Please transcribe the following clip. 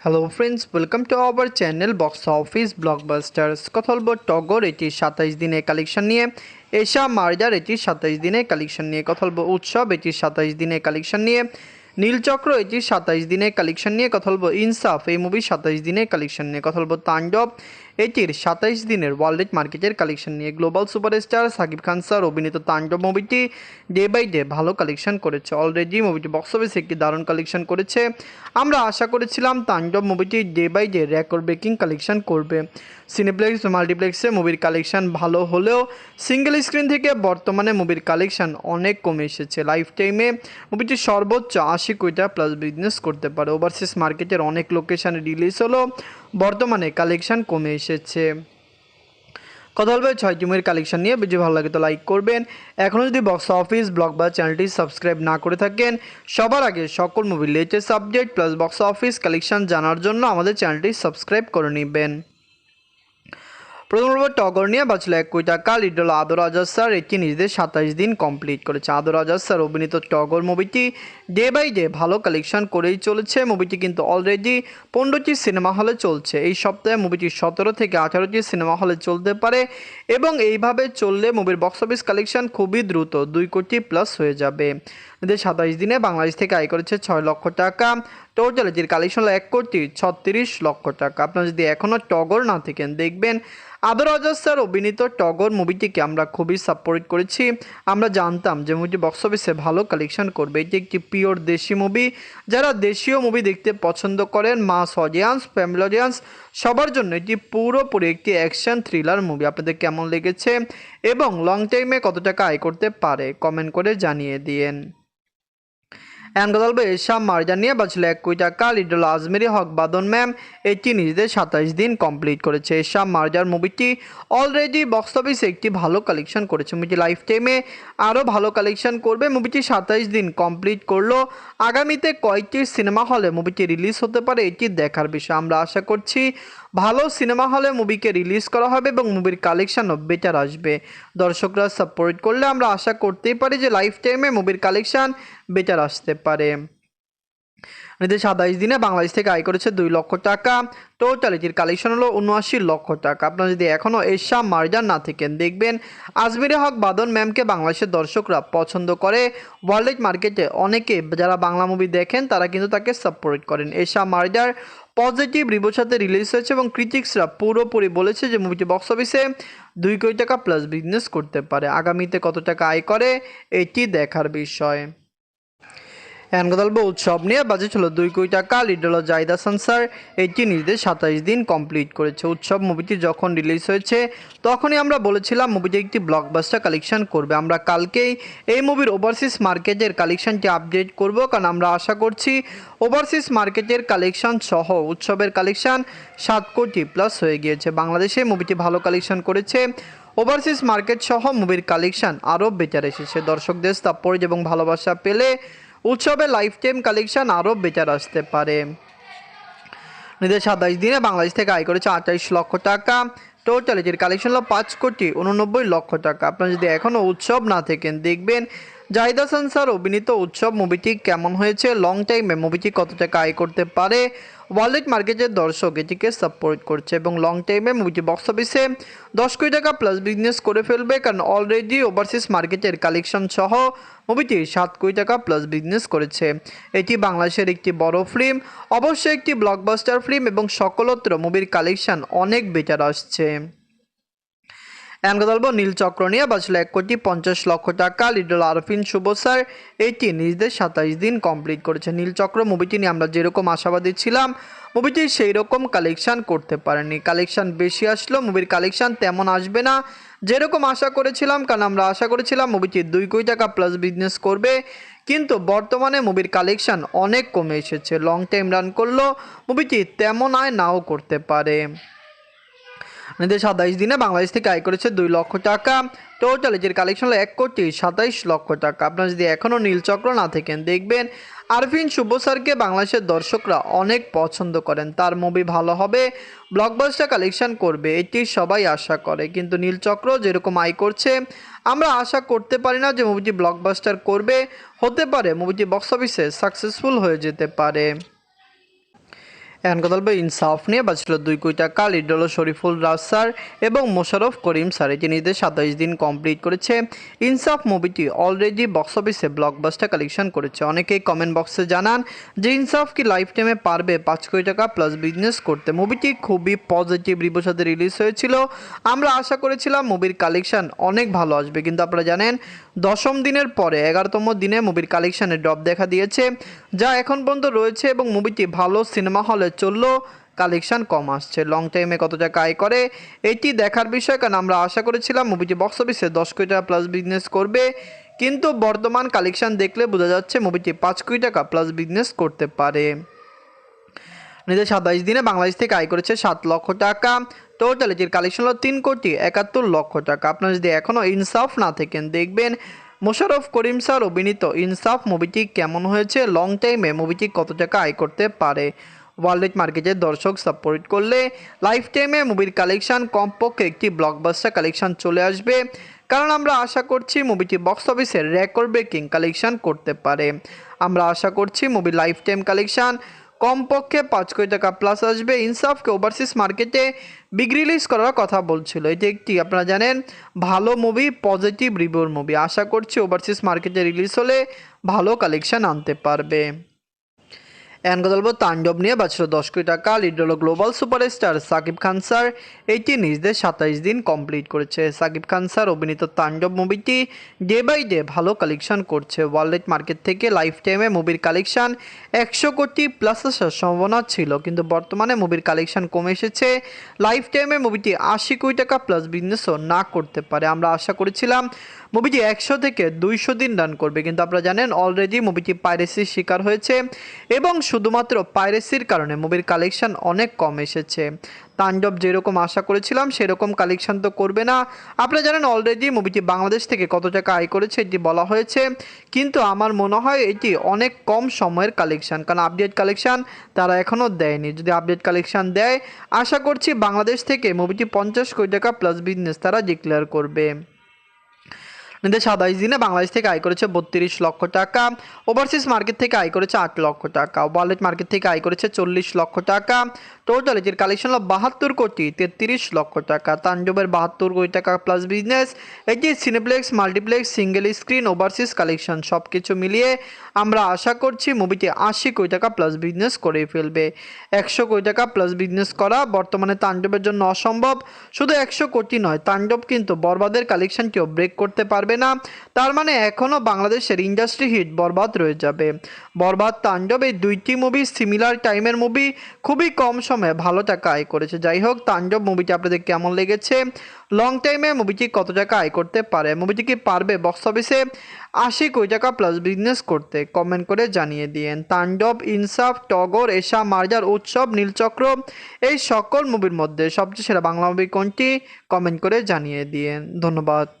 Hello friends welcome to our channel box office blockbusters কথা বলব টগর এটি সাতাইশ দিনে কালেকশন নিয়ে এশা মার্জার এটি সাতাইশ দিনে কালেকশন নিয়ে কথা বলব উৎসব এটি সাতাইশ দিনে কালেকশন নিয়ে নীলচক্র এটি সাতাইশ দিনে কালেকশন নিয়ে কথা বলব ইনসাফ এই মুভি সাতাইশ দিনের কালেকশন নিয়ে কথা বলব তাণ্ডব এটির সাতাইশ দিনের ওয়ার্ল্ড মার্কেটের কালেকশন নিয়ে global superstar Shakib Khan sir, অভিনীত তাণ্ডব মুভিটি ডে বাই ডে ভালো কালেকশন করেছে। অলরেডি মুভিটি বক্স অফিসে একটি দারুণ কালেকশন করেছে। আমরা আশা করেছিলাম তাণ্ডব মুভিটি day by day record breaking collection করবে। সিনেপ্লেক্স মাল্টিপ্লেক্সে মুভির কালেকশন ভালো হলেও সিঙ্গেল স্ক্রিন থেকে বর্তমানে মুভির কালেকশন অনেক কমে এসেছে। লাইফ টাইমে মুভিটি সর্বোচ্চ আশি কোটি প্লাস বিজনেস করতে পারে। ওভারসিজ মার্কেটের অনেক লোকেশানে রিলিজ হলো। বর্তমানে কালেকশান কমে এসেছে। কথা বলবে ছয় টিমের কালেকশন নিয়ে। বেশি ভালো লাগে তো লাইক করবেন। এখনও যদি বক্স অফিস ব্লগ বা চ্যানেলটি সাবস্ক্রাইব না করে থাকেন, সবার আগে সকল মুভির latest update plus box office collection জানার জন্য আমাদের চ্যানেলটি সাবস্ক্রাইব করে নেবেন। প্রথম নম্বর টগর নিয়ে বাঁচলো এক কোটি টাকা লিডল আদর আজাদ স্যার এটি নিজেদের সাতাইশ দিন কমপ্লিট করেছে। আদর আজাদ স্যার অভিনীত টগর মুভিটি ডে বাই ডে ভালো কালেকশন করেই চলেছে। মুভিটি কিন্তু অলরেডি পনেরোটি সিনেমা হলে চলছে। এই সপ্তাহে মুভিটি সতেরো থেকে আঠারোটি সিনেমা হলে চলতে পারে এবং এইভাবে চললে মুভির বক্স অফিস কালেকশন খুবই দ্রুত দুই কোটি প্লাস হয়ে যাবে। সাতাইশ দিনে বাংলাদেশ থেকে আয় করেছে ছয় লক্ষ টাকা। টোটাল এটির কালেকশন এক কোটি ছত্রিশ লক্ষ টাকা। আপনারা যদি এখনও টগর না থাকেন, দেখবেন আদর আজাদ স্যার অভিনীত টগর মুভিটিকে আমরা খুবই সাপোর্ট করেছি। আমরা জানতাম যে মুভিটি বক্স অফিসে ভালো কালেকশন করবে। এটি একটি পিওর দেশি মুভি। যারা দেশীয় মুভি দেখতে পছন্দ করেন মাস অডিয়েন্স ফ্যামিলি অডিয়েন্স সবার জন্য এটি পুরোপুরি একটি অ্যাকশন থ্রিলার মুভি আপনাদের কেমন লেগেছে এবং লং টাইমে কত টাকা আয় করতে পারে কমেন্ট করে জানিয়ে দিয়েন। বলব এরশাম মার্জান নিয়ে বাঁচলো এক কোটি টাকা লিডল আজমেরি হক বাদন ম্যাম এটি নিজেদের সাতাইশ দিন কমপ্লিট করেছে। এরশাম মার্জার মুভিটি অলরেডি বক্স অফিসে একটি ভালো কালেকশন করেছে মুভিটি লাইফ টাইমে আরও ভালো কালেকশন করবে মুভিটি সাতাইশ দিন কমপ্লিট করল। আগামীতে কয়েকটি সিনেমা হলে মুভিটি রিলিজ হতে পারে, এটি দেখার বিষয়। আমরা আশা করছি ভালো সিনেমা হলে মুভিকে রিলিজ করা হবে এবং মুভির কালেকশনও বেটার আসবে। দর্শকরা সাপোর্ট করলে আমরা আশা করতেই পারি যে লাইফ টাইমে মুভির কালেকশন বেটার আসতে পারে। সাতাইশ দিনে বাংলাদেশ থেকে আয় করেছে দুই লক্ষ টাকা। টোটাল এটির কালেকশন হলো উনআশি লক্ষ টাকা। আপনারা যদি এখনও এশা মার্জান না থাকেন দেখবেন, আজমিরে হক বাদন ম্যামকে বাংলাদেশের দর্শকরা পছন্দ করে। ওয়ার্ল্ড মার্কেটে অনেকে যারা বাংলা মুভি দেখেন, তারা কিন্তু তাকে সাপোর্ট করেন। এশা মার্জার পজিটিভ রিভিউর সাথে রিলিজ হয়েছে এবং ক্রিটিক্সরা পুরোপুরি বলেছে যে মুভিটি বক্স অফিসে দুই কোটি টাকা প্লাস বিজনেস করতে পারে। আগামীতে কত টাকা আয় করে, এটি দেখার বিষয়। বলব উৎসব নিয়ে বাজেট হলো দুই কোটি টাকা লিড হলো জাইদা সানসার এটি নিজেদের সাতাইশ দিন কমপ্লিট করেছে উৎসব। মুভিটি যখন রিলিজ হয়েছে, তখনই আমরা বলেছিলাম মুভিটি একটি ব্লকবাস্টার কালেকশন করবে। আমরা কালকেই এই মুভির ওভারসিজ মার্কেটের কালেকশনটি আপডেট করব, কারণ আমরা আশা করছি ওভারসিজ মার্কেটের কালেকশন সহ উৎসবের কালেকশন সাত কোটি প্লাস হয়ে গিয়েছে। বাংলাদেশে মুভিটি ভালো কালেকশন করেছে। ওভারসিজ মার্কেট সহ মুভির কালেকশন আরও বেটার এসেছে। দর্শকদের সাপোর্ট এবং ভালোবাসা পেলে উৎসবে লাইফ টাইম কালেকশন আরও বেটার আসতে পারে। নিজের সাতাইশ দিনে বাংলাদেশ থেকে আয় করেছে আঠাইশ লক্ষ টাকা। টোটাল এটির কালেকশন হলো পাঁচ কোটি উননব্বই লক্ষ টাকা। আপনারা যদি এখনও উৎসব না থাকেন দেখবেন, জাহিদা সানসার অভিনীত উৎসব মুভিটি কেমন হয়েছে? লং টাইমে মুভিটি কত টাকা আয় করতে পারে? ওয়ার্ল্ড মার্কেটের দর্শক এটিকে সাপোর্ট করছে এবং লং টাইমে মুভিটি বক্স অফিসে দশ কোটি টাকা প্লাস বিজনেস করে ফেলবে কারণ অলরেডি ওভারসিজ মার্কেটের কালেকশন সহ মুভিটি সাত কোটি টাকা প্লাস বিজনেস করেছে। এটি বাংলাদেশের একটি বড় ফিল্ম অবশ্যই একটি ব্লকবাস্টার ফিল্ম এবং সকলত্র মুভির কালেকশন অনেক বেটার আসছে। এখন কথা বলব নীলচক্র নিয়ে বাঁচলো এক কোটি পঞ্চাশ লক্ষ টাকা, লিডল আরফিন শুভ স্যার এইটি নিজেদের সাতাইশ দিন কমপ্লিট করেছে। নীলচক্র মুভিটি নিয়ে আমরা যেরকম আশাবাদী ছিলাম মুভিটি সেই রকম কালেকশান করতে পারেনি। কালেকশান বেশি আসলো মুভির কালেকশান তেমন আসবে না যেরকম আশা করেছিলাম, কারণ আমরা আশা করেছিলাম মুভিটি দুই কোটি টাকা প্লাস বিজনেস করবে, কিন্তু বর্তমানে মুভির কালেকশান অনেক কমে এসেছে। লং টাইম রান করল মুভিটি তেমন আয় নাও করতে পারে। এদের সাতাইশ দিনে বাংলাদেশ থেকে আয় করেছে দুই লক্ষ টাকা। টোটাল এটির কালেকশন হলো এক কোটি সাতাইশ লক্ষ টাকা। আপনারা যদি এখনও নীলচক্র না থাকেন, দেখবেন আরফিন শুভ স্যারকে বাংলাদেশের দর্শকরা অনেক পছন্দ করেন। তার মুভি ভালো হবে ব্লকবাস্টার কালেকশন করবে, এটি সবাই আশা করে। কিন্তু নীলচক্র যেরকম আয় করছে, আমরা আশা করতে পারি না যে মুভিটি ব্লকবাস্টার করবে। হতে পারে মুভিটি বক্স অফিসে সাকসেসফুল হয়ে যেতে পারে। এখন কথা বলব, ইনসাফ নিয়ে বাঁচল দুই কোটি টাকা লিড হলো শরীফুল রাজ স্যার এবং মোশারফ করিম স্যার এটি নিজেদের সাতাইশ দিন কমপ্লিট করেছে। ইনসাফ মুভিটি অলরেডি বক্স অফিসে ব্লকবাস্টার কালেকশন করেছে। অনেকেই কমেন্ট বক্সে জানান যে, ইনসাফ কি লাইফ টাইমে পারবে পাঁচ কোটি টাকা প্লাস বিজনেস করতে? মুভিটি খুবই পজিটিভ রিভিউর সাথে রিলিজ হয়েছিল। আমরা আশা করেছিলাম মুভির কালেকশন অনেক ভালো আসবে, কিন্তু আপনারা জানেন দশম দিনের পরে এগারোতম দিনে মুভির কালেকশানে ড্রপ দেখা দিয়েছে, যা এখন পর্যন্ত রয়েছে এবং মুভিটি ভালো সিনেমা হলে চললেও কালেকশান কম আসছে। লং টাইমে কত টাকা আয় করে, এটি দেখার বিষয় কারণ আমরা আশা করেছিলাম মুভিটি বক্স অফিসে দশ কোটি টাকা প্লাস বিজনেস করবে, কিন্তু বর্তমান কালেকশন দেখলে বোঝা যাচ্ছে মুভিটি পাঁচ কোটি টাকা প্লাস বিজনেস করতে পারে। নিজের সাতাইশ দিনে বাংলাদেশ থেকে আয় করেছে সাত লক্ষ টাকা। টোটাল এটির কালেকশন হলো তিন কোটি একাত্তর লক্ষ টাকা। আপনারা যদি এখনও ইনসাফ না থাকেন, দেখবেন মোশাররফ করিম স্যার অভিনীত ইনসাফ মুভিটি কেমন হয়েছে লং টাইমে মুভিটি কত টাকা আয় করতে পারে। ওয়ার্ল্ড মার্কেটের দর্শক সাপোর্ট করলে লাইফ টাইমে মুভির কালেকশন কমপক্ষে একটি ব্লকবাস্টার কালেকশন চলে আসবে। কারণ আমরা আশা করছি মুভিটি বক্স অফিসে রেকর্ড ব্রেকিং কালেকশন করতে পারে। আমরা আশা করছি মুভির লাইফ টাইম কালেকশন কমপক্ষে পাঁচ কোটি টাকা প্লাস আসবে। ইনসাফকে ওভারসিজ মার্কেটে বিগ রিলিজ করার কথা বলছিল। এটি একটি, আপনারা জানেন, ভালো মুভি পজিটিভ রিভিউর মুভি আশা করছি ওভারসিজ মার্কেটে রিলিজ হলে ভালো কালেকশন আনতে পারবে। এখন কথা বলব তাণ্ডব নিয়ে বাঁচল দশ কোটি টাকা লিড হলো global superstar Shakib Khan sir. এটি নিজদের সাতাইশ দিন কমপ্লিট করেছে। সাকিব খান স্যার অভিনীত তাণ্ডব মুভিটি ডে বাই ডে ভালো কালেকশন করছে। ওয়ার্ল্ড মার্কেট থেকে লাইফ টাইমে মুভির কালেকশন একশো কোটি প্লাস আসার সম্ভাবনা ছিল। কিন্তু বর্তমানে মুভির কালেকশন কমে এসেছে। লাইফ টাইমে মুভিটি আশি কোটি টাকা প্লাস বিজনেসও না করতে পারে। আমরা আশা করেছিলাম মুভিটি একশো থেকে দুইশো দিন রান করবে, কিন্তু আপনারা জানেন অলরেডি মুভিটি পাইরেসির শিকার হয়েছে এবং শুধুমাত্র পাইরেসির কারণে মুভির কালেকশন অনেক কম এসেছে। তাণ্ডব যেরকম আশা করেছিলাম, সেরকম কালেকশন তো করবে না। আপনারা জানেন অলরেডি মুভিটি বাংলাদেশ থেকে কত টাকা আয় করেছে, এটি বলা হয়েছে, কিন্তু আমার মনে হয় এটি অনেক কম সময়ের কালেকশন কারণ আপডেট কালেকশন তারা এখনও দেয়নি। যদি আপডেট কালেকশন দেয়, আশা করছি বাংলাদেশ থেকে মুভিটি পঞ্চাশ কোটি টাকা প্লাস বিজনেস তারা ডিক্লেয়ার করবে। নিতে সাতাইশ দিনে বাংলাদেশ থেকে আয় করেছে বত্রিশ লক্ষ টাকা। ওভারসিজ মার্কেট থেকে আয় করেছে আট লক্ষ টাকা। ওয়ালেট মার্কেট থেকে আয় করেছে চল্লিশ লক্ষ টাকা। টোটাল এটির কালেকশন হলো বাহাত্তর কোটি তেত্রিশ লক্ষ টাকা। তাঞ্জবের বাহাত্তর কোটি টাকা প্লাস বিজনেস এটি Cineplex multiplex single screen overseas collection সব কিছু মিলিয়ে আমরা আশা করছি মুভিটি আশি কোটি টাকা প্লাস বিজনেস করে ফেলবে। একশো কোটি টাকা প্লাস বিজনেস করা বর্তমানে তাণ্ডবের জন্য অসম্ভব। শুধু একশো কোটি নয় তাণ্ডব কিন্তু বরবাদের কালেকশনটিও ব্রেক করতে পারবে না। তার মানে এখনও বাংলাদেশের ইন্ডাস্ট্রি হিট বরবাদ রয়ে যাবে। বরবাদ তাণ্ডব এই দুইটি মুভি সিমিলার টাইমের মুভি খুবই কম সময়ে ভালো টাকা আয় করেছে। যাই হোক, তাণ্ডব মুভিটি আপনাদের কেমন লেগেছে? লং টাইমে মুভিটি কত টাকা আয় করতে পারে? মুভিটি কি পারবে বক্স অফিসে আশি কোটি টাকা প্লাস বিজনেস করতে কমেন্ট করে জানিয়ে দিয়েন। তাণ্ডব, ইনসাফ, টগর, এশা, মার্জার, উৎসব, নীলচক্র, এই সকল মুভির মধ্যে সবচেয়ে সেরা বাংলা মুভি কোনটি? কমেন্ট করে জানিয়ে দিয়েন। ধন্যবাদ।